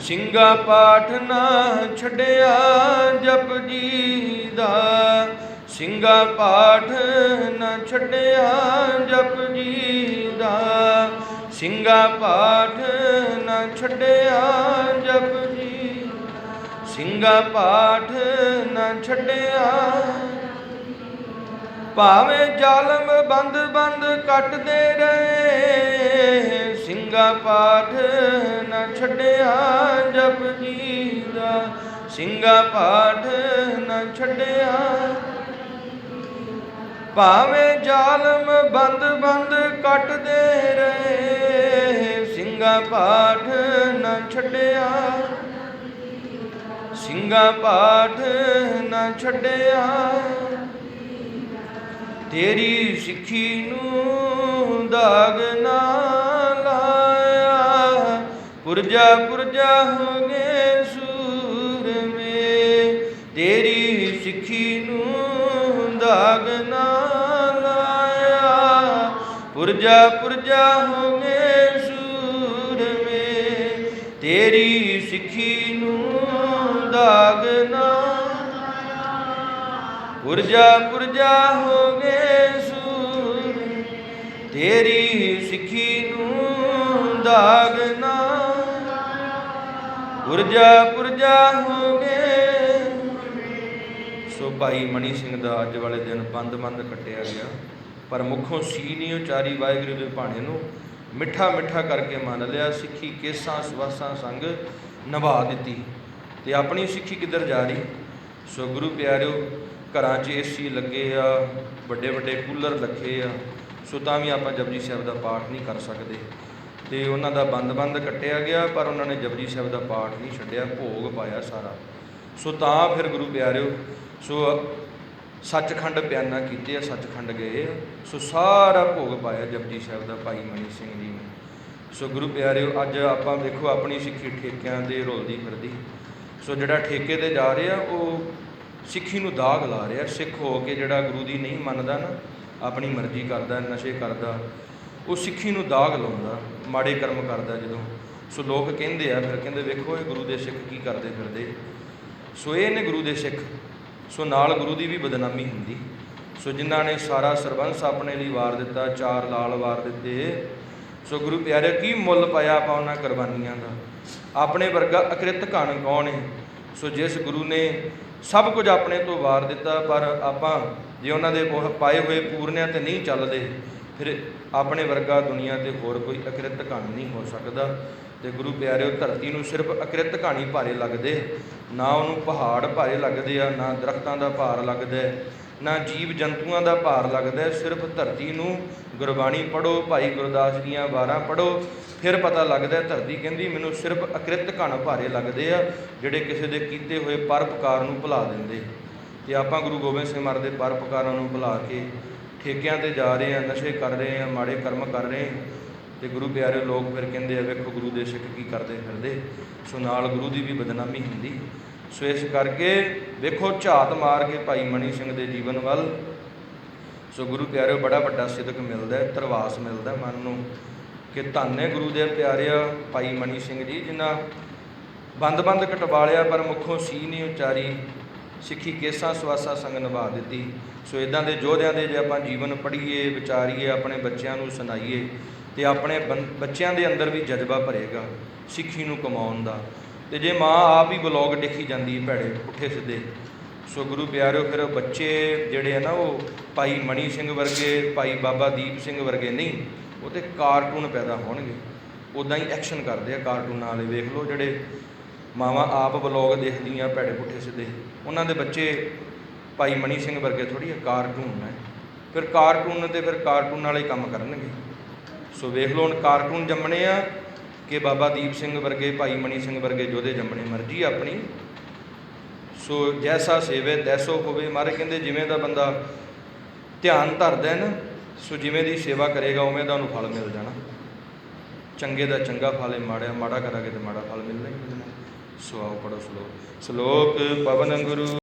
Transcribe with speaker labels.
Speaker 1: ਸਿੰਘਾ ਪਾਠ ਨਾ ਛੱਡਿਆ ਜਪ ਜੀ ਦਾ। ਸਿੰਘਾ ਪਾਠ ਨਾ ਛੱਡਿਆ ਜਪ ਜੀ ਦਾ। ਸਿੰਘਾ ਪਾਠ ਨਾ ਛੱਡਿਆ ਜਪ ਜੀ ਸਿੰਘਾ ਪਾਠ ਨਾ ਛੱਡਿਆ। ਭਾਵੇਂ ਜ਼ਾਲਮ ਬੰਦ ਬੰਦ ਕੱਟਦੇ ਰਹੇ ਸਿੰਘਾ ਪਾਠ ਨਾ ਛੱਡਿਆ ਜਪ ਜੀ ਦਾ ਸਿੰਘਾ ਪਾਠ ਨਾ ਛੱਡਿਆ। ਭਾਵੇਂ ਜ਼ਾਲਮ ਬੰਦ ਬੰਦ ਕੱਟਦੇ ਰਹੇ, ਸਿੰਘਾ ਪਾਠ ਨਾ ਛੱਡਿਆ। ਸਿੰਘਾ ਪਾਠ ਨਾ ਛੱਡਿਆ। ਤੇਰੀ ਸਿੱਖੀ ਨੂੰ ਦਾਗ ਨਾ ਪੁਰਜਾ ਪੁਰਜਾ ਹੋ ਗਏ ਸੂਰਮੇ ਤੇਰੀ ਸਿੱਖੀ ਨੂੰ ਦਾਗ ਨਾ ਲਾਇਆ। ਪੁਰਜਾ ਪੁਰਜਾ ਹੋ ਗਏ ਸੂਰਮੇ ਤੇਰੀ ਸਿੱਖੀ ਨੂੰ ਦਾਗ ਨਾ ਪੁਰਜਾ ਪੁਰਜਾ ਹੋ ਗਏ ਸੂਰ ਤੇਰੀ ਸਿੱਖੀ ਨੂੰ ਦਾਗ ਨਾ ਪੁਰਜਾ ਪੁਰਜਾ ਹੋ ਗਏ ਸੋ ਭਾਈ ਮਣੀ ਸਿੰਘ ਦਾ ਅੱਜ ਵਾਲੇ ਦਿਨ ਬੰਦ-ਬੰਦ ਕੱਟਿਆ ਗਿਆ। ਪਰ ਮੁਖੋਂ ਸੀ ਨਹੀਂ ਉਚਾਰੀ ਵਾਹਿਗੁਰੂ ਦੇ ਭਾਣੇ ਨੂੰ ਮਿੱਠਾ ਮਿੱਠਾ ਕਰਕੇ ਮੰਨ ਲਿਆ। ਸਿੱਖੀ ਕੇਸਾਂ ਸਵਾਸਾਂ ਸੰਗ ਨਿਭਾ ਦਿੱਤੀ। ਤੇ ਆਪਣੀ ਸਿੱਖੀ ਕਿੱਧਰ ਜਾ ਰਹੀ? ਸੋ ਗੁਰੂ ਪਿਆਰਿਓ, ਘਰਾਂ 'ਚ ਏਸੀ ਲੱਗੇ ਆ, ਵੱਡੇ ਵੱਡੇ ਕੂਲਰ ਲੱਗੇ ਆ। ਸੋ ਤਾਂ ਵੀ ਆਪਾਂ ਜਪਜੀ ਸਾਹਿਬ ਦਾ ਪਾਠ ਨਹੀਂ ਕਰ ਸਕਦੇ। ਤੇ ਉਹਨਾਂ ਦਾ ਬੰਦ-ਬੰਦ ਕੱਟਿਆ ਗਿਆ, ਪਰ ਉਹਨਾਂ ਨੇ ਜਪਜੀ ਸਾਹਿਬ ਦਾ ਪਾਠ ਨਹੀਂ ਛੱਡਿਆ, ਭੋਗ ਪਾਇਆ ਸਾਰਾ। ਸੋ ਤਾਂ ਫਿਰ ਗੁਰੂ ਪਿਆਰਿਓ, ਸੋ ਸੱਚਖੰਡ ਬਿਆਨਾ ਕੀਤੇ ਆ, ਸੱਚਖੰਡ ਗਏ ਆ। ਸੋ ਸਾਰਾ ਭੋਗ ਪਾਇਆ ਜਪਜੀ ਸਾਹਿਬ ਦਾ ਭਾਈ ਮਨੀ ਸਿੰਘ ਜੀ ਨੇ। ਸੋ ਗੁਰੂ ਪਿਆਰਿਓ, ਅੱਜ ਆਪਾਂ ਦੇਖੋ ਆਪਣੀ ਸਿੱਖੀ ਠੇਕਿਆਂ ਦੇ ਰੁਲਦੀ ਫਿਰਦੀ। ਸੋ ਜਿਹੜਾ ਠੇਕੇ ਤੇ ਜਾ ਰਿਹਾ, ਉਹ ਸਿੱਖੀ ਨੂੰ ਦਾਗ ਲਾ ਰਿਹਾ। ਸਿੱਖ ਹੋ ਕੇ ਜਿਹੜਾ ਗੁਰੂ ਦੀ ਨਹੀਂ ਮੰਨਦਾ ਨਾ, ਆਪਣੀ ਮਰਜ਼ੀ ਕਰਦਾ, ਨਸ਼ੇ ਕਰਦਾ ਉਹ ਸਿੱਖੀ ਨੂੰ ਦਾਗ ਲਾਉਂਦਾ, ਮਾੜੇ ਕਰਮ ਕਰਦਾ ਜਦੋਂ। ਸੋ ਲੋਕ ਕਹਿੰਦੇ ਆ, ਫਿਰ ਕਹਿੰਦੇ ਵੇਖੋ ਇਹ ਗੁਰੂ ਦੇ ਸਿੱਖ ਕੀ ਕਰਦੇ ਫਿਰਦੇ। ਸੋ ਇਹ ਨੇ ਗੁਰੂ ਦੇ ਸਿੱਖ। ਸੋ ਨਾਲ ਗੁਰੂ ਦੀ ਵੀ ਬਦਨਾਮੀ ਹੁੰਦੀ। ਸੋ ਜਿਨ੍ਹਾਂ ਨੇ ਸਾਰਾ ਸਰਬੰਸ ਆਪਣੇ ਲਈ ਵਾਰ ਦਿੱਤਾ, ਚਾਰ ਲਾਲ ਵਾਰ ਦਿੱਤੇ। ਸੋ ਗੁਰੂ ਪਿਆਰੇ ਕੀ ਮੁੱਲ ਪਾਇਆ ਆਪਾਂ ਉਹਨਾਂ ਕੁਰਬਾਨੀਆਂ ਦਾ? ਆਪਣੇ ਵਰਗਾ ਅਕ੍ਰਿਤ ਘਣ ਕੌਣ ਹੈ? ਸੋ ਜਿਸ ਗੁਰੂ ਨੇ ਸਭ ਕੁਝ ਆਪਣੇ ਤੋਂ ਵਾਰ ਦਿੱਤਾ, ਪਰ ਆਪਾਂ ਜੇ ਉਹਨਾਂ ਦੇ ਪਾਏ ਹੋਏ ਪੂਰਨਿਆਂ ਤੇ ਨਹੀਂ ਚੱਲਦੇ ਫਿਰ ਆਪਣੇ ਵਰਗਾ ਦੁਨੀਆ ਤੇ ਹੋਰ ਕੋਈ ਅਕ੍ਰਿਤ ਘਣ ਨਹੀਂ ਹੋ ਸਕਦਾ। ਤੇ ਗੁਰੂ ਪਿਆਰਿਓ, ਧਰਤੀ ਨੂੰ ਸਿਰਫ ਅਕ੍ਰਿਤ ਕਹਾਣੀ ਭਾਰੇ ਲੱਗਦੇ, ਨਾ ਉਹਨੂੰ ਪਹਾੜ ਭਾਰੇ ਲੱਗਦੇ ਆ, ਨਾ ਦਰਖਤਾਂ ਦਾ ਭਾਰ ਲੱਗਦਾ ਨਾ ਜੀਵ ਜੰਤੂਆਂ ਦਾ ਭਾਰ ਲੱਗਦਾ ਸਿਰਫ ਧਰਤੀ ਨੂੰ ਗੁਰਬਾਣੀ ਪੜੋ ਭਾਈ ਗੁਰਦਾਸ ਦੀਆਂ ਵਾਰਾਂ ਪੜੋ ਫਿਰ ਪਤਾ ਲੱਗਦਾ ਧਰਤੀ ਕਹਿੰਦੀ, ਮੈਨੂੰ ਸਿਰਫ ਅਕ੍ਰਿਤ ਕਣ ਭਾਰੇ ਲੱਗਦੇ ਆ, ਜਿਹੜੇ ਕਿਸੇ ਦੇ ਕੀਤੇ ਹੋਏ ਪਰਪਕਾਰ ਨੂੰ ਭੁਲਾ ਦਿੰਦੇ। ਤੇ ਆਪਾਂ ਗੁਰੂ ਗੋਬਿੰਦ ਸਿੰਘ ਮਹਾਰਾਜ ਦੇ ਪਰਪਕਾਰਾਂ ਨੂੰ ਭੁਲਾ ਕੇ ਠੇਕਿਆਂ ਤੇ ਜਾ ਰਹੇ ਆ ਨਸ਼ੇ ਕਰ ਰਹੇ ਆ ਮਾੜੇ ਕਰਮ ਕਰ ਰਹੇ ਆ ਤੇ ਗੁਰੂ ਪਿਆਰੇ ਲੋਕ ਫਿਰ ਕਹਿੰਦੇ ਆ, ਵੇਖੋ ਗੁਰੂ ਦੇ ਸਿੱਖ ਕੀ ਕਰਦੇ ਫਿਰਦੇ। ਸੋ ਨਾਲ ਗੁਰੂ ਦੀ ਵੀ ਬਦਨਾਮੀ ਹੁੰਦੀ। ਸੋ ਇਸ ਕਰਕੇ ਵੇਖੋ ਝਾਤ ਮਾਰ ਕੇ ਭਾਈ ਮਣੀ ਸਿੰਘ ਦੇ ਜੀਵਨ ਵੱਲ। ਸੋ ਗੁਰੂ ਪਿਆਰਿਓ, ਬੜਾ ਵੱਡਾ ਸਿਦਕ ਮਿਲਦਾ ਹੈ, ਧਰਵਾਸ ਮਿਲਦਾ ਮਨ ਨੂੰ ਕਿ ਧੰਨੇ ਗੁਰੂ ਦੇ ਪਿਆਰਿਆ ਭਾਈ ਮਣੀ ਸਿੰਘ ਜੀ, ਜਿਨ੍ਹਾਂ ਬੰਦ-ਬੰਦ ਕਟਵਾ ਲਿਆ ਪਰ ਮੁਖੋਂ ਸੀ ਨਹੀਂ ਉਚਾਰੀ ਸਿੱਖੀ ਕੇਸਾਂ ਸਵਾਸਾਂ ਸੰਗ ਨਿਭਾ ਦਿੱਤੀ। ਸੋ ਇਦਾਂ ਦੇ ਯੋਧਿਆਂ ਦੇ ਜੇ ਆਪਾਂ ਜੀਵਨ ਪੜ੍ਹੀਏ, ਵਿਚਾਰੀਏ, ਆਪਣੇ ਬੱਚਿਆਂ ਨੂੰ ਸੁਣਾਈਏ, ਤੇ ਆਪਣੇ ਬੰ- ਬੱਚਿਆਂ ਦੇ ਅੰਦਰ ਵੀ ਜਜ਼ਬਾ ਭਰੇਗਾ ਸਿੱਖੀ ਨੂੰ ਕਮਾਉਣ ਦਾ। ਤੇ ਜੇ ਮਾਂ ਆਪ ਹੀ ਬਲੌਗ ਦੇਖੀ ਜਾਂਦੀ ਹੈ ਭੈੜੇ ਪੁੱਠੇ ਸਿੱਧੇ, ਸੋ ਗੁਰੂ ਪਿਆਰਿਓ, ਫਿਰ ਬੱਚੇ ਜਿਹੜੇ ਆ ਨਾ ਉਹ ਭਾਈ ਮਣੀ ਸਿੰਘ ਵਰਗੇ, ਭਾਈ ਬਾਬਾ ਦੀਪ ਸਿੰਘ ਵਰਗੇ ਨਹੀਂ, ਉਹ ਤੇ ਕਾਰਟੂਨ ਪੈਦਾ ਹੋਣਗੇ। ਉਦਾਂ ਹੀ ਐਕਸ਼ਨ ਕਰਦੇ ਆ ਕਾਰਟੂਨਾਂ ਵਾਲੇ, ਵੇਖ ਲਓ ਜਿਹੜੇ ਮਾਵਾਂ ਆਪ ਬਲੌਗ ਦੇਖਦੀਆਂ, ਭੈੜੇ ਪੁੱਠੇ ਸਿੱਧੇ। ਉਹਨਾਂ ਦੇ ਬੱਚੇ ਭਾਈ ਮਣੀ ਸਿੰਘ ਵਰਗੇ ਥੋੜੀ ਕਾਰਟੂਨ ਹੈ ਫਿਰ ਕਾਰਟੂਨ ਤੇ ਫਿਰ ਕਾਰਟੂਨ ਵਾਲੇ ਕੰਮ ਕਰਨਗੇ। ਸੋ ਵੇਖ ਲਓ ਹੁਣ ਕਾਰਟੂਨ ਜੰਮਣੇ ਆ ਕਿ ਬਾਬਾ ਦੀਪ ਸਿੰਘ ਵਰਗੇ, ਭਾਈ ਮਣੀ ਸਿੰਘ ਵਰਗੇ ਜੋਧੇ ਜੰਮਣੇ। ਮਰਜ਼ੀ ਆਪਣੀ। ਸੋ ਜੈਸਾ ਸੇਵੇ, ਤੈਸੋ ਹੋਵੇ ਮਾਰੇ ਕਹਿੰਦੇ ਜਿਵੇਂ ਦਾ ਬੰਦਾ ਧਿਆਨ ਧਰਦਾ ਨਾ, ਸੋ ਜਿਵੇਂ ਦੀ ਸੇਵਾ ਕਰੇਗਾ, ਉਵੇਂ ਦਾ ਉਹਨੂੰ ਫਲ ਮਿਲ ਜਾਣਾ। ਚੰਗੇ ਦਾ ਚੰਗਾ ਫਲ ਹੈ ਮਾੜਾ ਮਾੜਾ ਕਰਾਂਗੇ ਤੇ ਮਾੜਾ ਫਲ ਮਿਲਣਾ ਹੀ ਮਿਲਣਾ। ਸੋ ਆਓ ਪੜੋ ਸ਼ਲੋਕ। ਸ਼ਲੋਕ ਪਵਨ ਗੁਰੂ